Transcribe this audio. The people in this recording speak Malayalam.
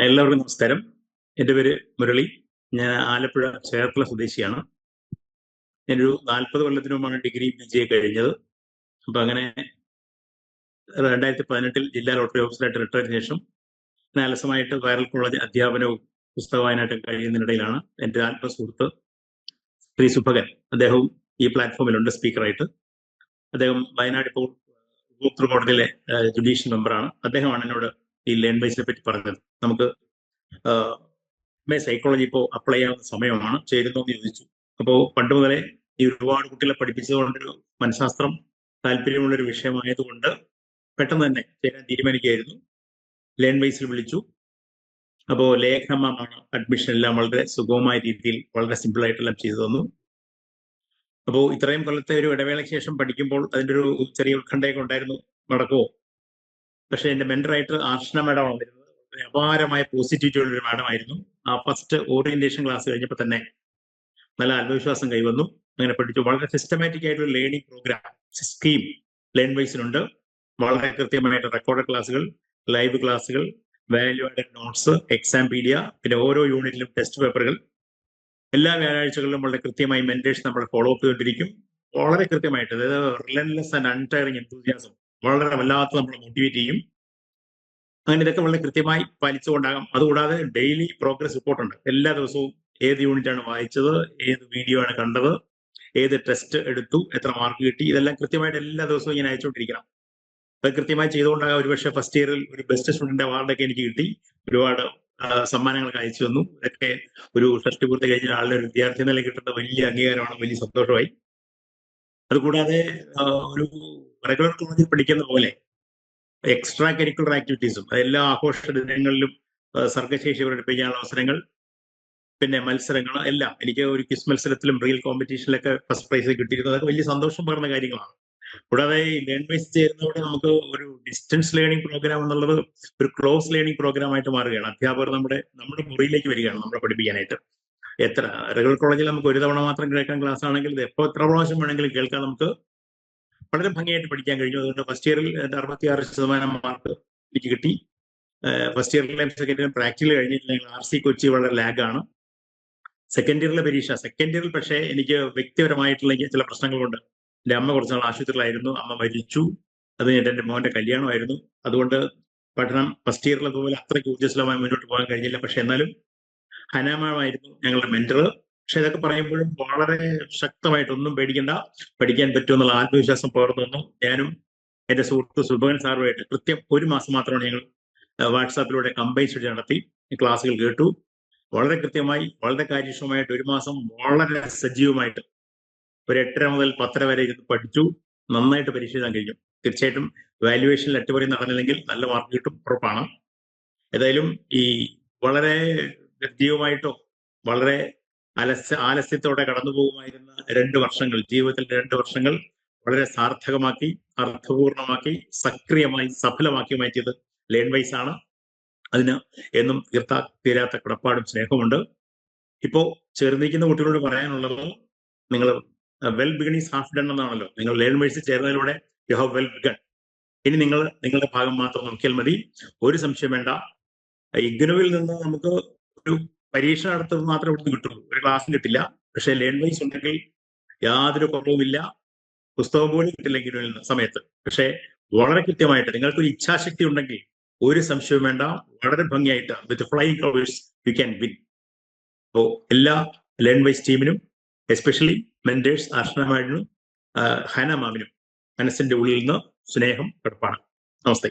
എല്ലാവർക്കും നമസ്കാരം. എന്റെ പേര് മുരളി. ഞാൻ ആലപ്പുഴ ചേർത്തല സ്വദേശിയാണ്. ഞാനൊരു നാൽപ്പത് കൊല്ലത്തിന് മുമ്പാണ് ഡിഗ്രി പി ജി കഴിഞ്ഞത്. അപ്പം അങ്ങനെ രണ്ടായിരത്തി പതിനെട്ടിൽ ജില്ലാ ലോട്ടറി ഓഫീസറായിട്ട് റിട്ടയർ ശേഷം ഞാൻ അലസമായിട്ട് വൈറൽ കോളേജ് അധ്യാപനവും പുസ്തകമായിട്ടും കഴിയുന്നതിനിടയിലാണ് എന്റെ ആത്മസുഹൃത്ത് ശ്രീ സുഭകൻ അദ്ദേഹവും ഈ പ്ലാറ്റ്ഫോമിലുണ്ട് സ്പീക്കറായിട്ട്. അദ്ദേഹം വയനാട് ഇപ്പോൾ ഉപഭോക്തൃ കോടതിയിലെ ജുഡീഷ്യൽ മെമ്പറാണ്. അദ്ദേഹമാണ് എന്നോട് ഈ ലേൺ ബൈസിനെ പറ്റി പറഞ്ഞത്. നമുക്ക് സൈക്കോളജി ഇപ്പോൾ അപ്ലൈ ചെയ്യാവുന്ന സമയമാണ് ചേരുന്നു എന്ന് ചോദിച്ചു. അപ്പോൾ പണ്ട് മുതലേ ഈ ഒരുപാട് കുട്ടികളെ പഠിപ്പിച്ചതുകൊണ്ടൊരു മനഃശാസ്ത്രം താല്പര്യമുള്ളൊരു വിഷയമായതുകൊണ്ട് പെട്ടെന്ന് തന്നെ ചേരാൻ തീരുമാനിക്കുകയായിരുന്നു. ലേൺ ബൈസിൽ വിളിച്ചു. അപ്പോൾ ലേഖനമാണ് അഡ്മിഷൻ എല്ലാം വളരെ സുഗമമായ രീതിയിൽ വളരെ സിമ്പിൾ ആയിട്ടെല്ലാം ചെയ്തു തന്നു. അപ്പോൾ ഇത്രയും കൊല്ലത്തെ ഒരു ഇടവേളയ്ക്ക് ശേഷം പഠിക്കുമ്പോൾ അതിന്റെ ഒരു ചെറിയ ഉത്കണ്ഠയൊക്കെ ഉണ്ടായിരുന്നു. നടക്കുമോ പക്ഷെ എന്റെ മെന്ററായിട്ട് ആർഷണ മാഡം വന്നിരുന്നത് വ്യാപാരമായ പോസിറ്റിവിറ്റി ഉള്ള ഒരു മാഡം ആയിരുന്നു. ആ ഫസ്റ്റ് ഓറിയന്റേഷൻ ക്ലാസ് കഴിഞ്ഞപ്പോൾ തന്നെ നല്ല ആത്മവിശ്വാസം കൈവന്നു. അങ്ങനെ പഠിച്ചു. വളരെ സിസ്റ്റമാറ്റിക് ആയിട്ടുള്ള ലേണിംഗ് പ്രോഗ്രാം സ്കീം ലേൺ വൈസിനുണ്ട് വളരെ കൃത്യമായിട്ട് റെക്കോർഡ് ക്ലാസ്സുകൾ ലൈവ് ക്ലാസ്സുകൾ value added notes Exampedia പിന്നെ ഓരോ യൂണിറ്റിലും ടെസ്റ്റ് പേപ്പറുകൾ എല്ലാ വ്യാഴാഴ്ചകളിലും വളരെ കൃത്യമായി മെന്റേഴ്സ് നമ്മൾ ഫോളോ അപ്പ് ചെയ്തുകൊണ്ടിരിക്കും. വളരെ കൃത്യമായിട്ട് അതായത് റിലൻലെസ് ആൻഡ് അൺടയറിങ് എന്തൂസിയാസം വളരെ വല്ലാത്ത നമ്മൾ മോട്ടിവേറ്റ് ചെയ്യും. അങ്ങനെ ഇതൊക്കെ വളരെ കൃത്യമായി പാലിച്ചുകൊണ്ടാകാം. അതുകൂടാതെ ഡെയിലി പ്രോഗ്രസ് റിപ്പോർട്ട് ഉണ്ട്. എല്ലാ ദിവസവും ഏത് യൂണിറ്റ് ആണ് വായിച്ചത് ഏത് വീഡിയോ ആണ് കണ്ടത് ഏത് ടെസ്റ്റ് എടുത്തു എത്ര മാർക്ക് കിട്ടി ഇതെല്ലാം കൃത്യമായിട്ട് എല്ലാ ദിവസവും ഞാൻ അയച്ചുകൊണ്ടിരിക്കണം. അത് കൃത്യമായി ചെയ്തുകൊണ്ടാകാം ഒരുപക്ഷെ ഫസ്റ്റ് ഇയറിൽ ഒരു ബെസ്റ്റ് സ്റ്റുഡന്റ് അവാർഡൊക്കെ എനിക്ക് കിട്ടി. ഒരുപാട് സമ്മാനങ്ങളൊക്കെ അയച്ചു തന്നു. ഇതൊക്കെ ഒരു ഷഷ്ടി പൂർത്തി കഴിഞ്ഞ ആളുടെ ഒരു വിദ്യാർത്ഥി നില കിട്ടുന്ന വലിയ അംഗീകാരമാണ്. വലിയ സന്തോഷമായി. അതുകൂടാതെ ഒരു റെഗുലർ കോളേജിൽ പഠിക്കുന്ന പോലെ എക്സ്ട്രാ കരിക്കുലർ ആക്ടിവിറ്റീസും എല്ലാ ആഘോഷ ദിനങ്ങളിലും സർഗശേഷി പ്രകടിപ്പിക്കാനുള്ള അവസരങ്ങൾ പിന്നെ മത്സരങ്ങൾ എല്ലാം. എനിക്ക് ഒരു ക്വിസ് മത്സരത്തിലും റിയൽ കോമ്പറ്റീഷനിലൊക്കെ ഫസ്റ്റ് പ്രൈസ് കിട്ടിയിരുന്നു. അതൊക്കെ വലിയ സന്തോഷം പകർന്ന കാര്യങ്ങളാണ്. കൂടാതെ ഈ ലേൺ വൈസ് ചേരുന്നതോടെ നമുക്ക് ഒരു ഡിസ്റ്റൻസ് ലേണിംഗ് പ്രോഗ്രാം എന്നുള്ളത് ഒരു ക്ലോസ് ലേണിംഗ് പ്രോഗ്രാം ആയിട്ട് മാറുകയാണ്. അധ്യാപകർ നമ്മുടെ നമ്മുടെ മുറിയിലേക്ക് വരികയാണ് നമ്മളെ പഠിപ്പിക്കാനായിട്ട്. എത്ര റെഗുലർ കോളേജിൽ നമുക്ക് ഒരു തവണ മാത്രം കേൾക്കാൻ ക്ലാസ് ആണെങ്കിൽ എപ്പോൾ എത്ര പ്രാവശ്യം വേണമെങ്കിലും കേൾക്കാൻ നമുക്ക്. വളരെ ഭംഗിയായിട്ട് പഠിക്കാൻ കഴിഞ്ഞു. അതുകൊണ്ട് ഫസ്റ്റ് ഇയറിൽ അറുപത്തിയാറ് ശതമാനം മാർക്ക് എനിക്ക് കിട്ടി. ഫസ്റ്റ് ഇയറിലെയും സെക്കൻഡ് ഇയറിലും പ്രാക്ടിക്കൽ കഴിഞ്ഞിട്ടില്ലെങ്കിൽ ആർ സി കൊച്ചി വളരെ ലാഗാണ് സെക്കൻഡ് ഇയറിലെ പരീക്ഷ. സെക്കൻഡ് ഇയറിൽ പക്ഷേ എനിക്ക് വ്യക്തിപരമായിട്ടുള്ള ചില പ്രശ്നങ്ങളുണ്ട്. എന്റെ അമ്മ കുറച്ച് നാൾ ആശുപത്രിയിലായിരുന്നു. അമ്മ മരിച്ചു. അത് എന്റെ മോന്റെ കല്യാണമായിരുന്നു. അതുകൊണ്ട് പഠനം ഫസ്റ്റ് ഇയറിലെ പോലെ അത്രയ്ക്ക് ഊർജസ്വലമായി മുന്നോട്ട് പോകാൻ കഴിഞ്ഞില്ല. പക്ഷെ എന്നാലും ഹനാമായിരുന്നു ഞങ്ങളുടെ മെന്റർ പക്ഷെ ഇതൊക്കെ പറയുമ്പോഴും വളരെ ശക്തമായിട്ടൊന്നും പേടിക്കണ്ട. പഠിക്കാൻ പറ്റുമെന്നുള്ള ആത്മവിശ്വാസം പകർന്നു തന്നു ഞാനും എന്റെ സുഹൃത്ത് സുഭകൻ സാറുമായിട്ട് കൃത്യം ഒരു മാസം മാത്രമാണ് ഞങ്ങൾ വാട്സാപ്പിലൂടെ കമ്പൈൻ സ്റ്റഡി നടത്തി. ക്ലാസ്സുകൾ കേട്ടു. വളരെ കൃത്യമായി വളരെ കാര്യക്ഷമമായിട്ട് ഒരു മാസം വളരെ സജീവമായിട്ട് ഒരു എട്ടര മുതൽ പത്തര വരെ ഇരുന്ന് പഠിച്ചു. നന്നായിട്ട് പരീക്ഷ കഴിഞ്ഞു. തീർച്ചയായിട്ടും വാല്യുവേഷനിൽ അറ്റുപറി നടന്നില്ലെങ്കിൽ നല്ല മാർക്ക് കിട്ടും. ഉറപ്പാണ്. ഏതായാലും ഈ വളരെ ഗദ്യവുമായിട്ടോ വളരെ അലസ്യ ആലസ്യത്തോടെ കടന്നു പോകുമായിരുന്ന രണ്ട് വർഷങ്ങൾ ജീവിതത്തിലെ രണ്ട് വർഷങ്ങൾ വളരെ സാർത്ഥകമാക്കി അർത്ഥപൂർണമാക്കി സക്രിയമായി സഫലമാക്കി മാറ്റിയത് ലേൺ വൈസ് ആണ്. അതിന് എന്നും തീർത്താ തീരാത്ത കടപ്പാടും സ്നേഹമുണ്ട് ഇപ്പോ ചേർന്നിരിക്കുന്ന കുട്ടികളോട് പറയാനുള്ളത് നിങ്ങൾ വെൽ ഈസ് ഹാഫ് ഡൺ എന്നാണല്ലോ. നിങ്ങൾ ലേൺ വൈസ് ചേർന്നതിലൂടെ യു ഹാവ് വെൽ ബിഗൺ ഇനി നിങ്ങൾ നിങ്ങളുടെ ഭാഗം മാത്രം നോക്കിയാൽ മതി. ഒരു സംശയം വേണ്ട. ഇഗ്നോവിൽ നിന്ന് നമുക്ക് ഒരു പരീക്ഷ നടത്തുന്നത് മാത്രമേ ഇവിടുന്ന് കിട്ടുള്ളൂ. ഒരു ക്ലാസ്സും കിട്ടില്ല. പക്ഷേ ലേൺ വൈസ് ഉണ്ടെങ്കിൽ യാതൊരു കുറവുമില്ല. പുസ്തകം പോലും കിട്ടില്ലെങ്കിൽ സമയത്ത്. പക്ഷേ വളരെ കൃത്യമായിട്ട് നിങ്ങൾക്കൊരു ഇച്ഛാശക്തി ഉണ്ടെങ്കിൽ ഒരു സംശയവും വേണ്ട. വളരെ ഭംഗിയായിട്ട് with flying colours you can win അപ്പോൾ എല്ലാ ലേൺ വൈസ് ടീമിനും എസ്പെഷ്യലി മെന്റേഴ്സ് ആശ്രമാടിനും ഹന മാമിനും മനസ്സിന്റെ ഉള്ളിൽ നിന്ന് സ്നേഹം കിടപ്പാണ്. നമസ്തേ.